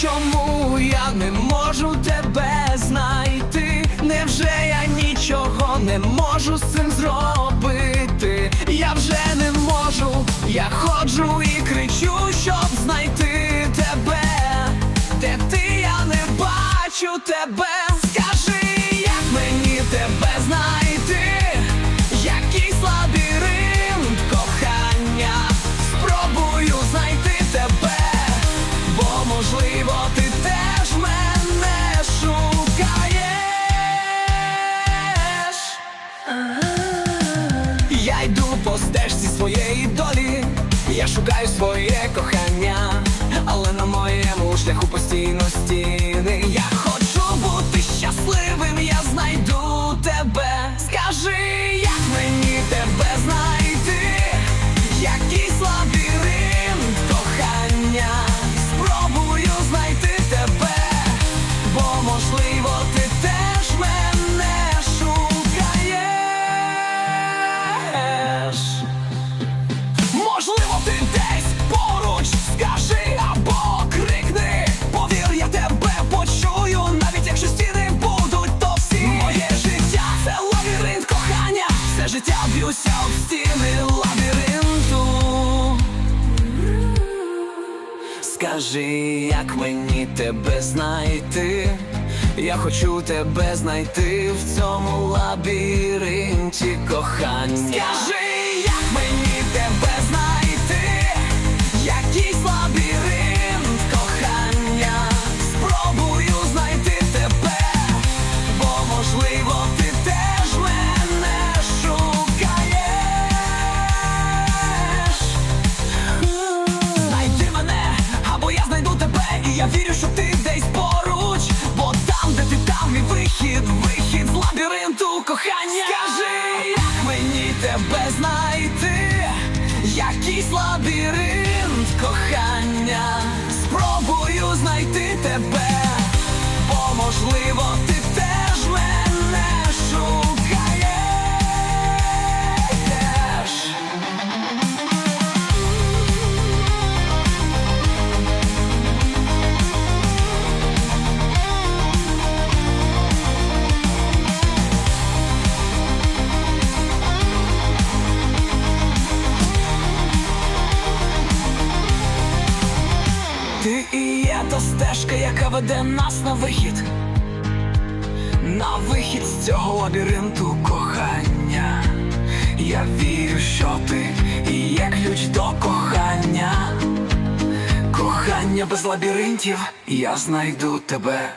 чому я не можу тебе знайти? Невже я нічого не можу з цим зробити? Я вже не можу, я ходжу і кричу, щоб знайти шукаю своє кохання, але на моєму шляху постійно стіни. Я хочу бути щасливим, я знайду тебе. Скажи, Скажи, як мені тебе знайти? Я хочу тебе знайти в цьому лабіринті кохання. Скажи, я вірю, що ти десь поруч, бо там, де ти там, мій вихід, вихід з лабіринту кохання. Скажи, як мені тебе знайти, якийсь лабіринт Ти і є та стежка, яка веде нас на вихід, на вихід з цього лабіринту кохання. Я вірю, що ти і є ключ до кохання. Кохання без лабіринтів, я знайду тебе.